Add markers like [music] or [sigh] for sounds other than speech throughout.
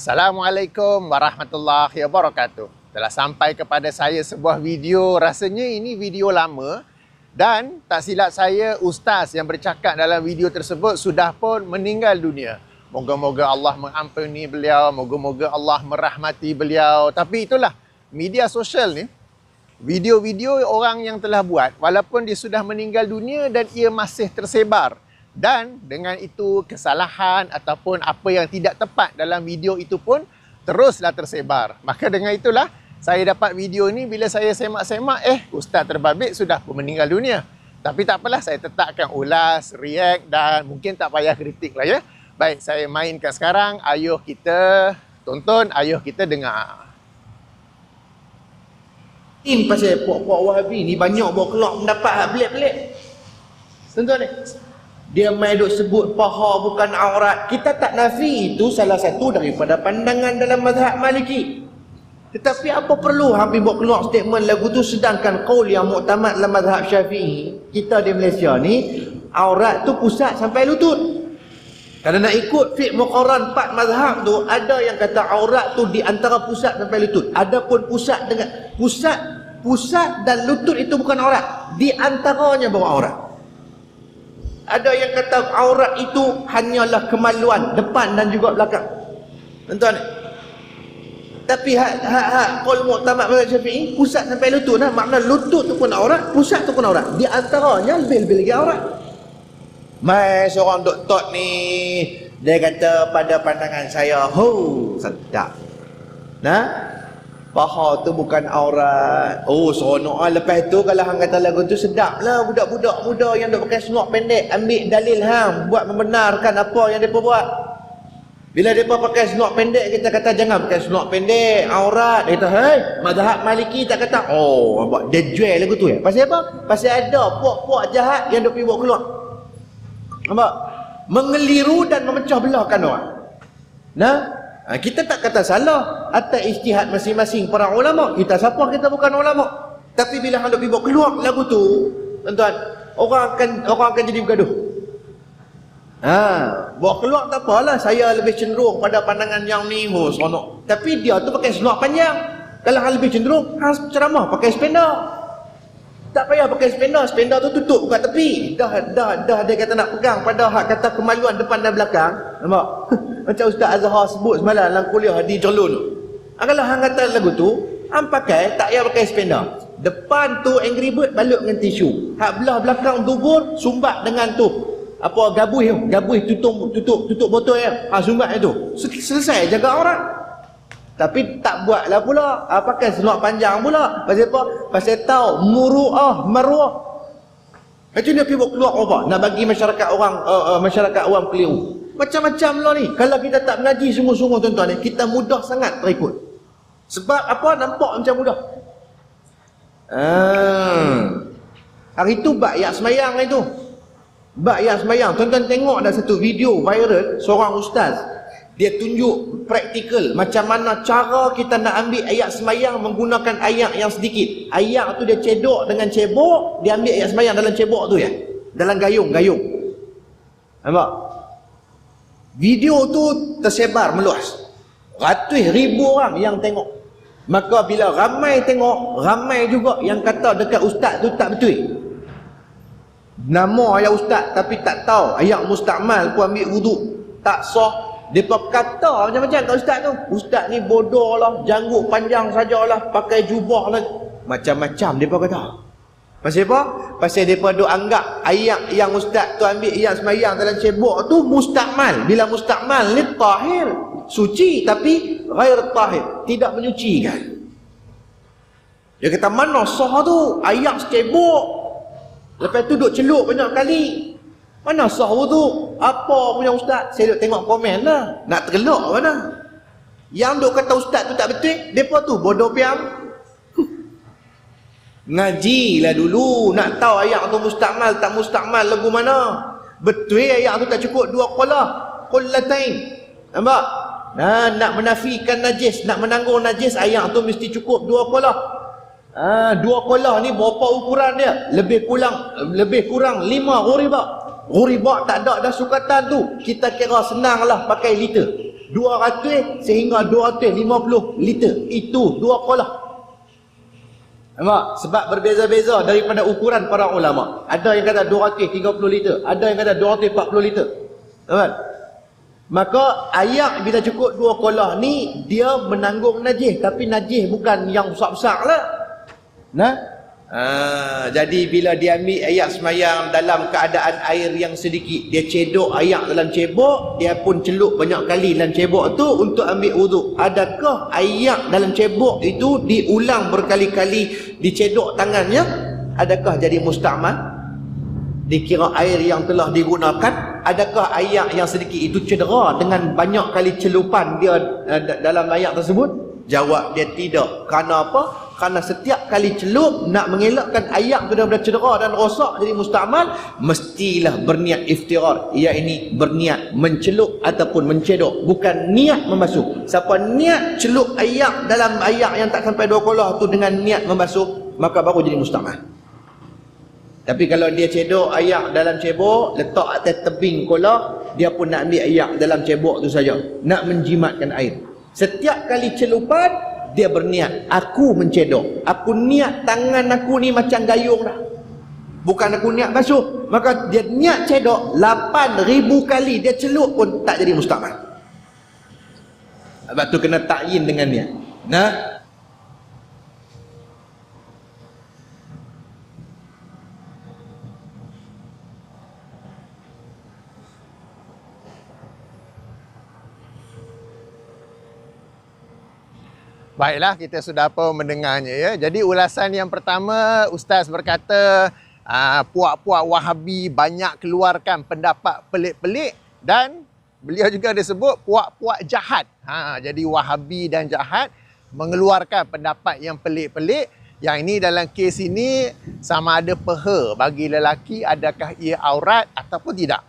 Assalamualaikum warahmatullahi wabarakatuh. Telah sampai kepada saya sebuah video, rasanya ini video lama dan tak silap saya ustaz yang bercakap dalam video tersebut sudah pun meninggal dunia. Moga-moga Allah mengampuni beliau, moga-moga Allah merahmati beliau. Tapi itulah media sosial ni video-video orang yang telah buat walaupun dia sudah meninggal dunia dan ia masih tersebar dan dengan itu kesalahan ataupun apa yang tidak tepat dalam video itu pun teruslah tersebar. Maka dengan itulah saya dapat video ini bila saya semak-semak eh ustaz terbabit sudah pun meninggal dunia. Tapi tak apalah saya tetap akan ulas, react dan mungkin tak payah kritik lah ya. Baik, saya mainkan sekarang. Ayuh kita tonton, ayuh kita dengar. Tim pasal puak-puak Wahabi ni banyak bawa keluar pendapat hak pelik-pelik. Tuan-tuan ni. Dia main duk sebut paha bukan aurat. Kita tak nafi itu salah satu daripada pandangan dalam mazhab Maliki. Tetapi apa perlu hampir buat keluar statement lagu tu sedangkan qaul yang muktamad dalam mazhab Syafi'i, kita di Malaysia ni aurat tu pusat sampai lutut. Kalau nak ikut fiqh muqarran empat mazhab tu ada yang kata aurat tu di antara pusat sampai lutut. Adapun pusat dengan pusat pusat dan lutut itu bukan aurat. Di antaranya bawa aurat. Ada yang kata aurat itu hanyalah kemaluan depan dan juga belakang. Tuan-tuan. Tapi hak hak hak qaul muktamad mazhab Syafi'i pusat sampai lutut nah makna lutut tu pun aurat, pusat tu pun aurat. Di antaranya lebih-lebih lagi aurat. Mai seorang doktor ni dia kata pada pandangan saya, "Ho, sedap." Nah, paha tu bukan aurat. Oh, seronok ah lepas tu kalau hang kata lagu tu sedap lah budak-budak muda yang duk pakai snok pendek ambil dalil hang buat membenarkan apa yang depa buat. Bila depa pakai snok pendek kita kata jangan pakai snok pendek aurat. Dia kata, "Hei, mazhab Maliki tak kata." Oh, buat dia jual lagu tu ya. Pasal apa? Pasal ada puak-puak jahat yang duk pergi buat keluar. Nampak? Mengeliru dan memecah belahkan orang. Nah, ha, kita tak kata salah atas ijtihad masing-masing para ulama. Kita siapa kita bukan ulama. Tapi bila hendak pergi buat keluar lagu tu, tuan-tuan, orang akan orang akan jadi bergaduh. Ha, buat keluar tak apalah. Saya lebih cenderung pada pandangan yang ni, oh seronok. Tapi dia tu pakai seluar panjang. Kalau hang lebih cenderung, hang ceramah pakai spender. Tak payah pakai spender, spender tu tutup buka tepi. Dah dah dah dia kata nak pegang pada hak kata kemaluan depan dan belakang. Nampak? [laughs] Macam Ustaz Azhar sebut semalam dalam kuliah di Jolun. Kalau hang kata lagu tu, hang pakai tak payah pakai spender. Depan tu Angry Bird balut dengan tisu. Hak belah belakang dubur sumbat dengan tu. Apa gabuh tu? Gabuh tutup tutup tutup botol ya. Ha sumbat itu. Selesai jaga orang. Tapi tak buatlah pula. Ha, pakai seluar panjang pula. Pasal apa? Pasal tahu muruah maruah. Macam dia pergi keluar apa? Nak bagi masyarakat orang uh, uh, masyarakat awam keliru. Macam-macam lah ni. Kalau kita tak mengaji semua-semua tuan-tuan ni, kita mudah sangat terikut. Sebab apa? Nampak macam mudah. Ah. Hari tu bak yak semayang itu. Bak yak semayang. Tuan-tuan tengok ada satu video viral seorang ustaz dia tunjuk praktikal macam mana cara kita nak ambil ayat semayang menggunakan ayat yang sedikit. Ayat tu dia cedok dengan cebok, dia ambil ayat semayang dalam cebok tu ya. Dalam gayung-gayung. Nampak? Video tu tersebar meluas. Ratus ribu orang yang tengok. Maka bila ramai tengok, ramai juga yang kata dekat ustaz tu tak betul. Nama ayat ustaz tapi tak tahu ayat mustakmal pun ambil wuduk. Tak sah Depa kata macam-macam kat ustaz tu. Ustaz ni bodoh lah, janggut panjang sajalah, pakai jubah lah. Macam-macam depa kata. Pasal apa? Pasal depa duk anggap ayat yang ustaz tu ambil yang semayang dalam cebok tu mustakmal. Bila mustakmal ni tahir, suci tapi ghair tahir, tidak menyucikan. Dia kata mana sah tu? Ayat secebok. Lepas tu duk celup banyak kali. Mana sah wudu? Apa punya ustaz? Saya duk tengok komen lah. Nak tergelak mana? Yang duk kata ustaz tu tak betul, depa tu bodoh piam. Ngajilah dulu nak tahu ayat tu mustakmal tak mustakmal lagu mana. Betul ayat tu tak cukup dua qala, qullatain. Nampak? Nah, nak menafikan najis, nak menanggung najis ayat tu mesti cukup dua qala. Ah, dua qala ni berapa ukuran dia? Lebih kurang lebih kurang lima ghuribah. Ghuribah tak ada dah sukatan tu. Kita kira senang lah pakai liter. 200 sehingga 250 liter. Itu dua kolah. Nampak? Sebab berbeza-beza daripada ukuran para ulama. Ada yang kata 230 liter, ada yang kata 240 liter. Nampak? Maka ayak bila cukup dua kolah ni dia menanggung najis tapi najis bukan yang besar-besar lah. Nah, Ha, jadi bila dia ambil ayak semayang dalam keadaan air yang sedikit, dia cedok ayak dalam cebok, dia pun celup banyak kali dalam cebok tu untuk ambil wuduk. Adakah ayak dalam cebok itu diulang berkali-kali dicedok tangannya? Adakah jadi musta'mal? Dikira air yang telah digunakan, adakah ayak yang sedikit itu cedera dengan banyak kali celupan dia uh, dalam ayak tersebut? Jawab dia tidak. Kerana apa? Karena setiap kali celup nak mengelakkan ayak tu daripada cedera dan rosak jadi mustamal, mestilah berniat iftirar. Ini berniat mencelup ataupun mencedok, bukan niat membasuh. Siapa niat celup ayak dalam ayak yang tak sampai dua kolah tu dengan niat membasuh, maka baru jadi mustamal. Tapi kalau dia cedok ayak dalam cebok, letak atas tebing kolah, dia pun nak ambil ayak dalam cebok tu saja, nak menjimatkan air. Setiap kali celupan dia berniat aku mencedok. Aku niat tangan aku ni macam gayung dah. Bukan aku niat basuh maka dia niat cedok 8000 kali. Dia celup pun tak jadi mustahil sebab tu kena takyin dengan niat. Nah Baiklah, kita sudah apa mendengarnya ya. Jadi ulasan yang pertama, Ustaz berkata uh, puak-puak Wahabi banyak keluarkan pendapat pelik-pelik dan beliau juga ada sebut puak-puak jahat. Ha, jadi Wahabi dan jahat mengeluarkan pendapat yang pelik-pelik. Yang ini dalam kes ini sama ada peha bagi lelaki adakah ia aurat ataupun tidak.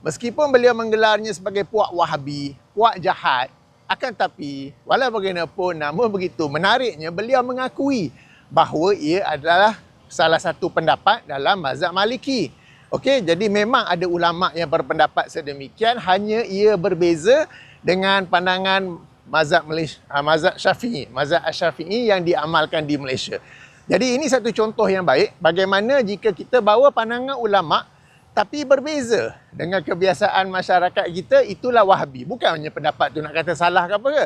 Meskipun beliau menggelarnya sebagai puak Wahabi, puak jahat, akan tapi, walau bagaimanapun, namun begitu menariknya beliau mengakui bahawa ia adalah salah satu pendapat dalam mazhab maliki. Okey, jadi memang ada ulama yang berpendapat sedemikian, hanya ia berbeza dengan pandangan mazhab Malaysia, ah, mazhab Syafi'i, mazhab Syafi'i yang diamalkan di Malaysia. Jadi ini satu contoh yang baik bagaimana jika kita bawa pandangan ulama tapi berbeza dengan kebiasaan masyarakat kita itulah wahabi. Bukannya pendapat tu nak kata salah ke apa ke.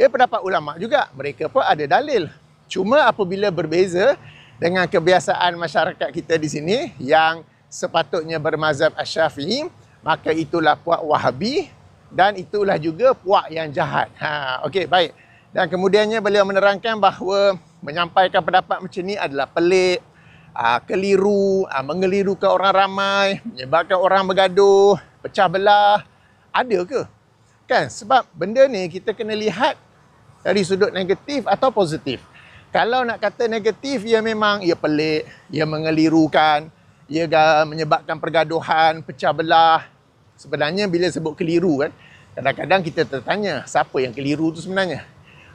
Ia pendapat ulama juga. Mereka pun ada dalil. Cuma apabila berbeza dengan kebiasaan masyarakat kita di sini yang sepatutnya bermazhab asy-syafi'i maka itulah puak wahabi dan itulah juga puak yang jahat. Ha okey baik. Dan kemudiannya beliau menerangkan bahawa menyampaikan pendapat macam ni adalah pelik uh, keliru, uh, mengelirukan orang ramai, menyebabkan orang bergaduh, pecah belah. Ada ke? Kan? Sebab benda ni kita kena lihat dari sudut negatif atau positif. Kalau nak kata negatif, ia memang ia pelik, ia mengelirukan, ia menyebabkan pergaduhan, pecah belah. Sebenarnya bila sebut keliru kan, kadang-kadang kita tertanya, siapa yang keliru tu sebenarnya?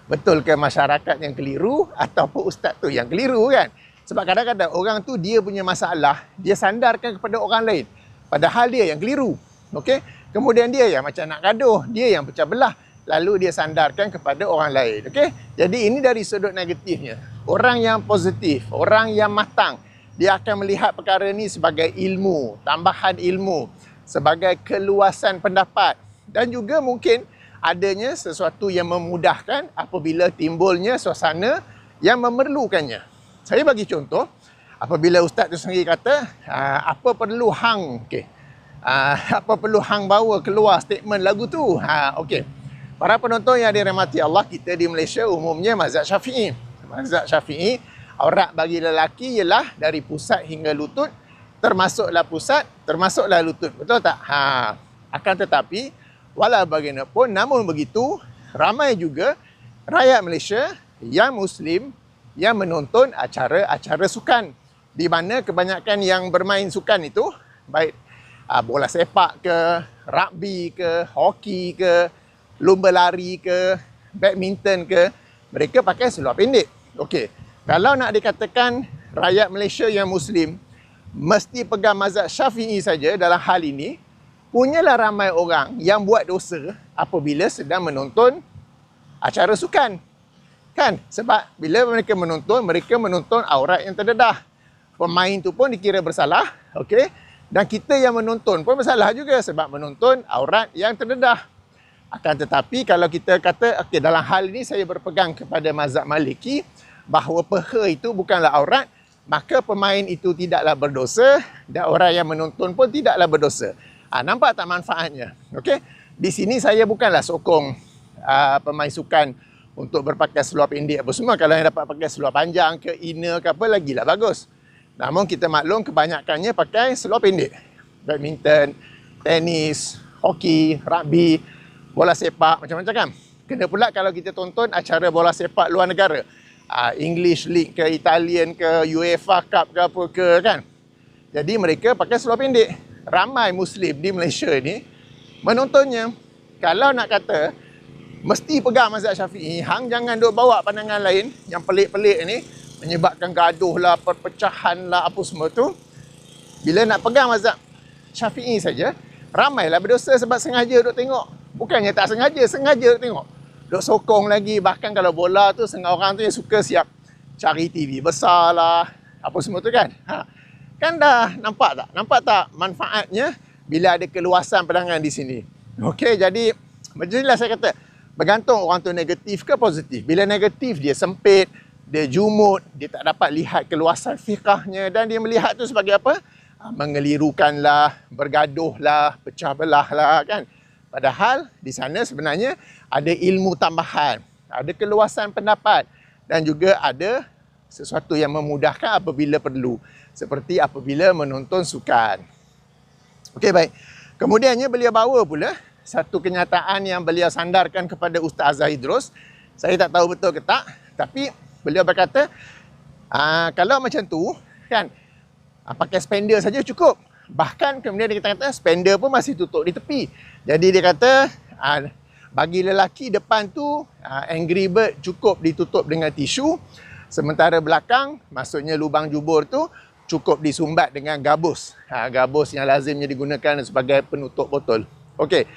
Betul ke masyarakat yang keliru ataupun ustaz tu yang keliru kan? Sebab kadang-kadang orang tu dia punya masalah, dia sandarkan kepada orang lain. Padahal dia yang keliru. Okey? Kemudian dia yang macam nak gaduh, dia yang pecah belah. Lalu dia sandarkan kepada orang lain. Okey? Jadi ini dari sudut negatifnya. Orang yang positif, orang yang matang, dia akan melihat perkara ini sebagai ilmu, tambahan ilmu, sebagai keluasan pendapat dan juga mungkin adanya sesuatu yang memudahkan apabila timbulnya suasana yang memerlukannya. Saya bagi contoh, apabila ustaz tu sendiri kata, uh, apa perlu hang, okey. Uh, [laughs] apa perlu hang bawa keluar statement lagu tu? Ha, okey. Para penonton yang dirahmati Allah, kita di Malaysia umumnya mazhab Syafi'i. Mazhab Syafi'i, aurat bagi lelaki ialah dari pusat hingga lutut, termasuklah pusat, termasuklah lutut. Betul tak? Ha. Akan tetapi, walau bagaimanapun, namun begitu, ramai juga rakyat Malaysia yang Muslim yang menonton acara-acara sukan di mana kebanyakan yang bermain sukan itu baik uh, bola sepak ke rugby ke hoki ke lumba lari ke badminton ke mereka pakai seluar pendek okey kalau nak dikatakan rakyat Malaysia yang muslim mesti pegang mazhab Syafi'i saja dalam hal ini punyalah ramai orang yang buat dosa apabila sedang menonton acara sukan. Kan? Sebab bila mereka menonton, mereka menonton aurat yang terdedah. Pemain tu pun dikira bersalah, okey? Dan kita yang menonton pun bersalah juga sebab menonton aurat yang terdedah. Akan tetapi kalau kita kata, okey dalam hal ini saya berpegang kepada mazhab Maliki bahawa peha itu bukanlah aurat, maka pemain itu tidaklah berdosa dan orang yang menonton pun tidaklah berdosa. Ha, nampak tak manfaatnya? Okey. Di sini saya bukanlah sokong uh, pemain sukan untuk berpakai seluar pendek apa semua. Kalau yang dapat pakai seluar panjang ke inner ke apa lagi lah bagus. Namun kita maklum kebanyakannya pakai seluar pendek. Badminton, tenis, hoki, rugby, bola sepak macam-macam kan. Kena pula kalau kita tonton acara bola sepak luar negara. Uh, English League ke Italian ke UEFA Cup ke apa ke kan. Jadi mereka pakai seluar pendek ramai Muslim di Malaysia ni menontonnya. Kalau nak kata mesti pegang mazhab Syafi'i, hang jangan duk bawa pandangan lain yang pelik-pelik ni menyebabkan gaduh lah, perpecahan lah apa semua tu. Bila nak pegang mazhab Syafi'i saja, ramailah berdosa sebab sengaja duk tengok. Bukannya tak sengaja, sengaja duk tengok. Duk sokong lagi, bahkan kalau bola tu setengah orang tu yang suka siap cari TV besar lah, apa semua tu kan. Ha. Kan dah nampak tak? Nampak tak manfaatnya bila ada keluasan pandangan di sini? Okey, jadi macam inilah saya kata, bergantung orang tu negatif ke positif. Bila negatif dia sempit, dia jumut, dia tak dapat lihat keluasan fiqahnya dan dia melihat tu sebagai apa? Ah, mengelirukanlah, bergaduhlah, pecah belah lah kan. Padahal di sana sebenarnya ada ilmu tambahan, ada keluasan pendapat dan juga ada sesuatu yang memudahkan apabila perlu seperti apabila menonton sukan. Okey baik. Kemudiannya beliau bawa pula satu kenyataan yang beliau sandarkan kepada Ustaz Zahidros. Saya tak tahu betul ke tak, tapi beliau berkata ah, kalau macam tu kan ah, pakai spender saja cukup. Bahkan kemudian dia kata spender pun masih tutup di tepi. Jadi dia kata ah, bagi lelaki depan tu angry bird cukup ditutup dengan tisu sementara belakang maksudnya lubang jubur tu cukup disumbat dengan gabus. Ha, gabus yang lazimnya digunakan sebagai penutup botol. Okey.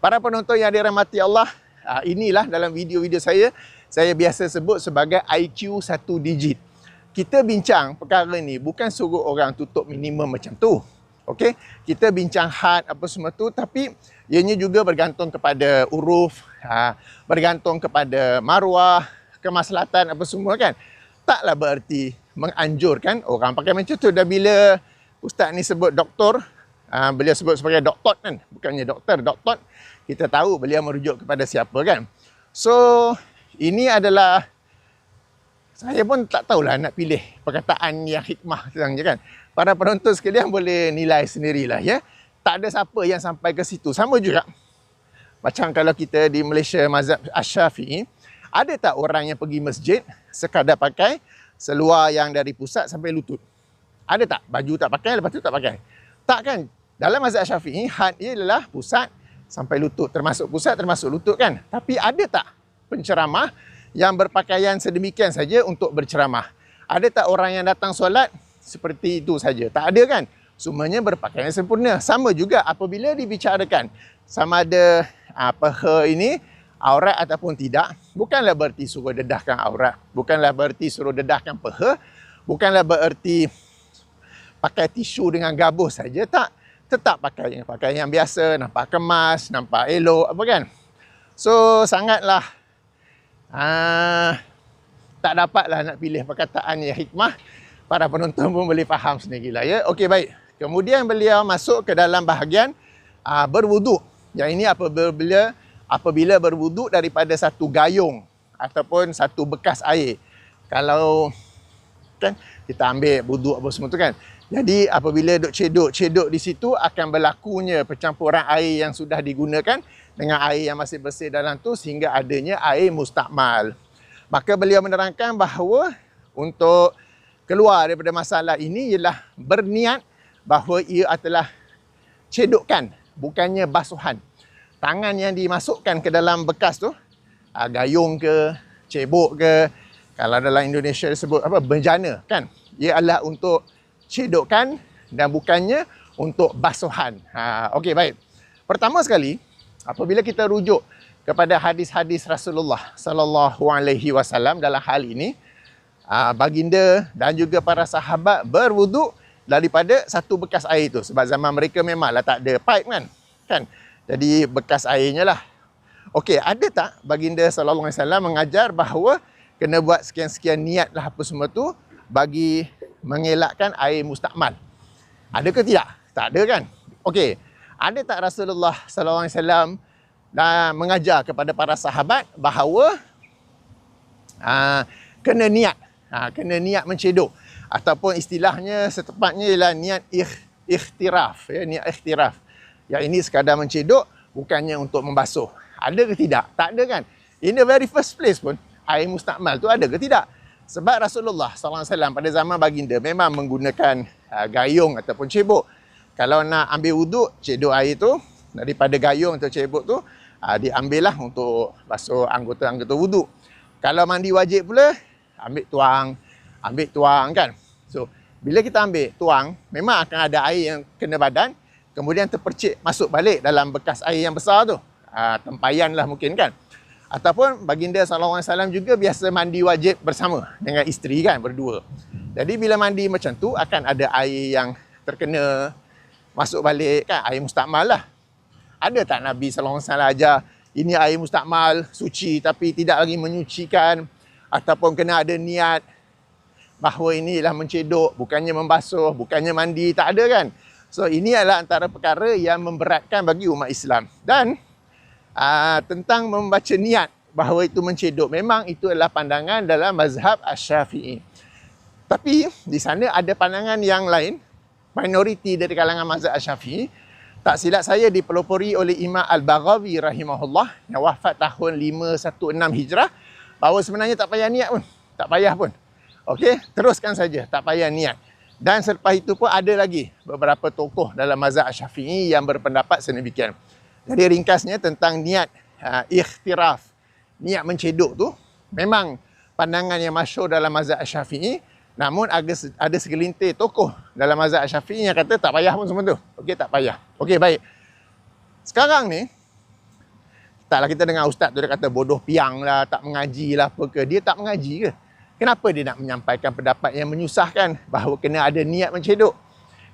Para penonton yang dirahmati Allah, ha, inilah dalam video-video saya, saya biasa sebut sebagai IQ satu digit. Kita bincang perkara ni bukan suruh orang tutup minimum macam tu. Okey. Kita bincang had apa semua tu tapi ianya juga bergantung kepada uruf, ha, bergantung kepada maruah, kemaslahatan apa semua kan. Taklah bererti menganjurkan orang pakai macam tu dan bila ustaz ni sebut doktor uh, beliau sebut sebagai doktor kan bukannya doktor doktor kita tahu beliau merujuk kepada siapa kan so ini adalah saya pun tak tahulah nak pilih perkataan yang hikmah tentang kan para penonton sekalian boleh nilai sendirilah ya tak ada siapa yang sampai ke situ sama juga macam kalau kita di Malaysia mazhab Asy-Syafi'i ada tak orang yang pergi masjid sekadar pakai seluar yang dari pusat sampai lutut. Ada tak? Baju tak pakai, lepas tu tak pakai. Tak kan? Dalam mazhab syafi'i, had ia adalah pusat sampai lutut. Termasuk pusat, termasuk lutut kan? Tapi ada tak penceramah yang berpakaian sedemikian saja untuk berceramah? Ada tak orang yang datang solat seperti itu saja? Tak ada kan? Semuanya berpakaian sempurna. Sama juga apabila dibicarakan sama ada apa ini aurat ataupun tidak bukanlah bererti suruh dedahkan aurat bukanlah bererti suruh dedahkan peha bukanlah bererti pakai tisu dengan gabus saja tak tetap pakai yang pakai yang biasa nampak kemas nampak elok apa kan? So sangatlah uh, tak dapatlah nak pilih perkataan yang hikmah. Para penonton pun boleh faham sendirilah ya? Okey baik. Kemudian beliau masuk ke dalam bahagian uh, berwuduk. Yang ini apabila apabila berwuduk daripada satu gayung ataupun satu bekas air. Kalau kan kita ambil wuduk apa semua tu kan. Jadi apabila duk cedok-cedok di situ akan berlakunya percampuran air yang sudah digunakan dengan air yang masih bersih dalam tu sehingga adanya air mustakmal. Maka beliau menerangkan bahawa untuk keluar daripada masalah ini ialah berniat bahawa ia adalah cedokkan bukannya basuhan tangan yang dimasukkan ke dalam bekas tu uh, gayung ke cebok ke kalau dalam Indonesia disebut apa benjana kan ia adalah untuk cedokkan dan bukannya untuk basuhan. Ha okey baik. Pertama sekali, apabila kita rujuk kepada hadis-hadis Rasulullah sallallahu alaihi wasallam dalam hal ini, uh, baginda dan juga para sahabat berwuduk daripada satu bekas air itu sebab zaman mereka memanglah tak ada pipe kan? Kan? Jadi bekas airnya lah. Okey ada tak baginda sallallahu alaihi wasallam mengajar bahawa kena buat sekian-sekian niat lah apa semua tu bagi mengelakkan air mustakmal ada ke tidak tak ada kan okey ada tak Rasulullah sallallahu alaihi wasallam dan mengajar kepada para sahabat bahawa uh, kena niat Ha, kena niat mencedok ataupun istilahnya setepatnya ialah niat ikh, ikhtiraf ya niat ikhtiraf. Yang ini sekadar mencedok bukannya untuk membasuh. Ada ke tidak? Tak ada kan? In the very first place pun air mustakmal tu ada ke tidak? Sebab Rasulullah SAW pada zaman baginda memang menggunakan uh, gayung ataupun cebok. Kalau nak ambil wuduk, cedok air tu daripada gayung atau cebok tu uh, diambillah untuk basuh anggota-anggota wuduk. Kalau mandi wajib pula, ambil tuang, ambil tuang kan. So, bila kita ambil tuang, memang akan ada air yang kena badan, kemudian terpercik masuk balik dalam bekas air yang besar tu. Ha, tempayan lah mungkin kan. Ataupun baginda SAW juga biasa mandi wajib bersama dengan isteri kan, berdua. Jadi bila mandi macam tu, akan ada air yang terkena masuk balik kan, air mustakmal lah. Ada tak Nabi SAW ajar, ini air mustakmal, suci tapi tidak lagi menyucikan, ataupun kena ada niat bahawa ini inilah mencedok, bukannya membasuh, bukannya mandi, tak ada kan? So ini adalah antara perkara yang memberatkan bagi umat Islam. Dan aa, ah, tentang membaca niat bahawa itu mencedok, memang itu adalah pandangan dalam mazhab Asy-Syafi'i. Tapi di sana ada pandangan yang lain, minoriti dari kalangan mazhab Asy-Syafi'i. Tak silap saya dipelopori oleh Imam Al-Baghawi rahimahullah yang wafat tahun 516 Hijrah bahawa sebenarnya tak payah niat pun. Tak payah pun. Okey, teruskan saja. Tak payah niat. Dan selepas itu pun ada lagi beberapa tokoh dalam mazhab Syafi'i yang berpendapat sedemikian. Jadi ringkasnya tentang niat uh, ikhtiraf, niat menceduk tu memang pandangan yang masyhur dalam mazhab Syafi'i namun ada ada segelintir tokoh dalam mazhab Syafi'i yang kata tak payah pun semua tu. Okey, tak payah. Okey, baik. Sekarang ni Taklah kita dengar ustaz tu dia kata bodoh piang lah, tak mengaji lah apa ke. Dia tak mengaji ke? Kenapa dia nak menyampaikan pendapat yang menyusahkan bahawa kena ada niat mencedok?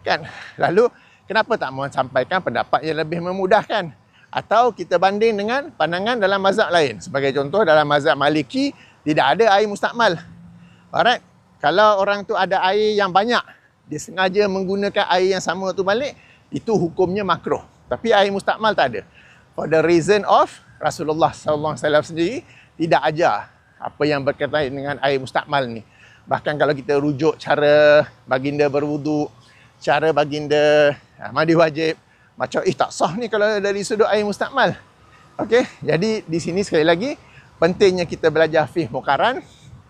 Kan? Lalu, kenapa tak sampaikan pendapat yang lebih memudahkan? Atau kita banding dengan pandangan dalam mazhab lain. Sebagai contoh, dalam mazhab maliki, tidak ada air mustakmal. Alright? Kalau orang tu ada air yang banyak, dia sengaja menggunakan air yang sama tu balik, itu hukumnya makruh. Tapi air mustakmal tak ada. For the reason of Rasulullah SAW sendiri tidak ajar apa yang berkaitan dengan air mustakmal ni. Bahkan kalau kita rujuk cara baginda berwuduk, cara baginda ha, mandi wajib, macam eh tak sah ni kalau dari sudut air mustakmal. Okey, jadi di sini sekali lagi pentingnya kita belajar fiqh mukaran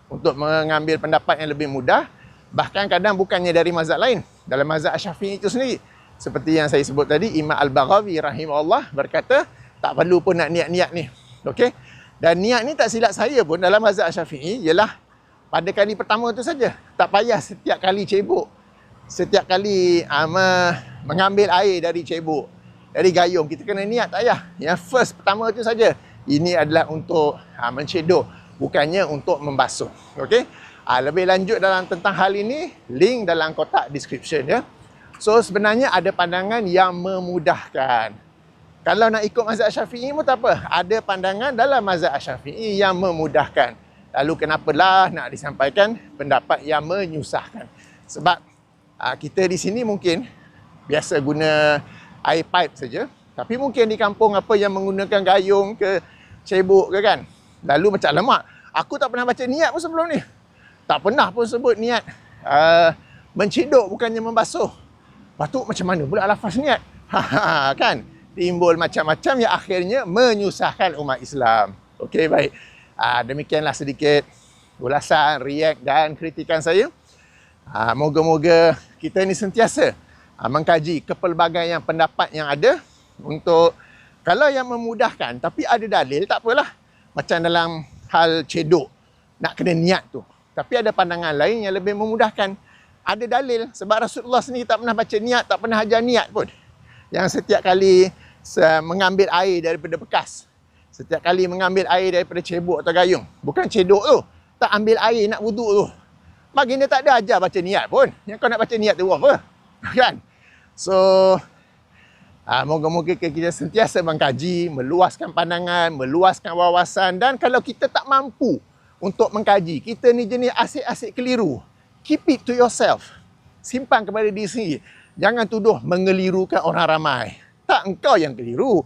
untuk mengambil pendapat yang lebih mudah. Bahkan kadang bukannya dari mazhab lain, dalam mazhab Syafi'i itu sendiri. Seperti yang saya sebut tadi, Imam Al-Baghawi rahimahullah berkata, tak perlu pun nak niat-niat ni. Okey. Dan niat ni tak silap saya pun dalam mazhab Syafi'i ialah pada kali pertama tu saja. Tak payah setiap kali cebok. Setiap kali ama mengambil air dari cebok, dari gayung kita kena niat tak payah. Yang first pertama tu saja. Ini adalah untuk ha, mencedok bukannya untuk membasuh. Okey. Ha, lebih lanjut dalam tentang hal ini link dalam kotak description ya. So sebenarnya ada pandangan yang memudahkan. Kalau nak ikut mazhab syafi'i pun tak apa. Ada pandangan dalam mazhab syafi'i yang memudahkan. Lalu kenapalah nak disampaikan pendapat yang menyusahkan. Sebab ah, kita di sini mungkin biasa guna air pipe saja. Tapi mungkin di kampung apa yang menggunakan gayung ke cebok ke kan. Lalu macam lemak. Aku tak pernah baca niat pun sebelum ni. Tak pernah pun sebut niat uh, menciduk bukannya membasuh. Lepas tu macam mana pula lafaz niat? [laughs] Ha, kan? timbul macam-macam yang akhirnya menyusahkan umat Islam. Okey, baik. Ah, demikianlah sedikit ulasan, react dan kritikan saya. Ah, moga-moga kita ini sentiasa ah, mengkaji kepelbagaian pendapat yang ada untuk kalau yang memudahkan tapi ada dalil tak apalah. Macam dalam hal cedok nak kena niat tu. Tapi ada pandangan lain yang lebih memudahkan. Ada dalil sebab Rasulullah sendiri tak pernah baca niat, tak pernah ajar niat pun. Yang setiap kali mengambil air daripada bekas. Setiap kali mengambil air daripada cebok atau gayung. Bukan cedok tu. Tak ambil air nak wuduk tu. Baginda tak ada ajar baca niat pun. Yang kau nak baca niat tu apa? [laughs] Kan? So, Ah, moga-moga kita sentiasa mengkaji, meluaskan pandangan, meluaskan wawasan dan kalau kita tak mampu untuk mengkaji, kita ni jenis asyik-asyik keliru. Keep it to yourself. Simpan kepada diri sendiri. Jangan tuduh mengelirukan orang ramai. Tak engkau yang keliru.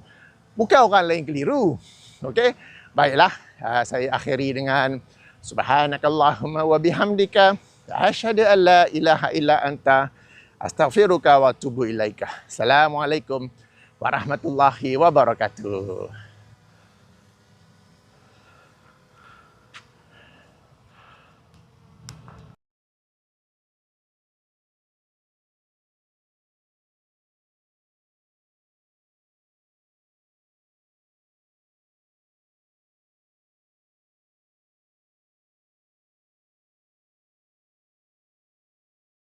Bukan orang lain keliru. Okey? Baiklah, ah, saya akhiri dengan subhanakallahumma wa bihamdika asyhadu an la ilaha illa anta Astaghfiruka wa atubu ilaika. Assalamualaikum warahmatullahi wabarakatuh.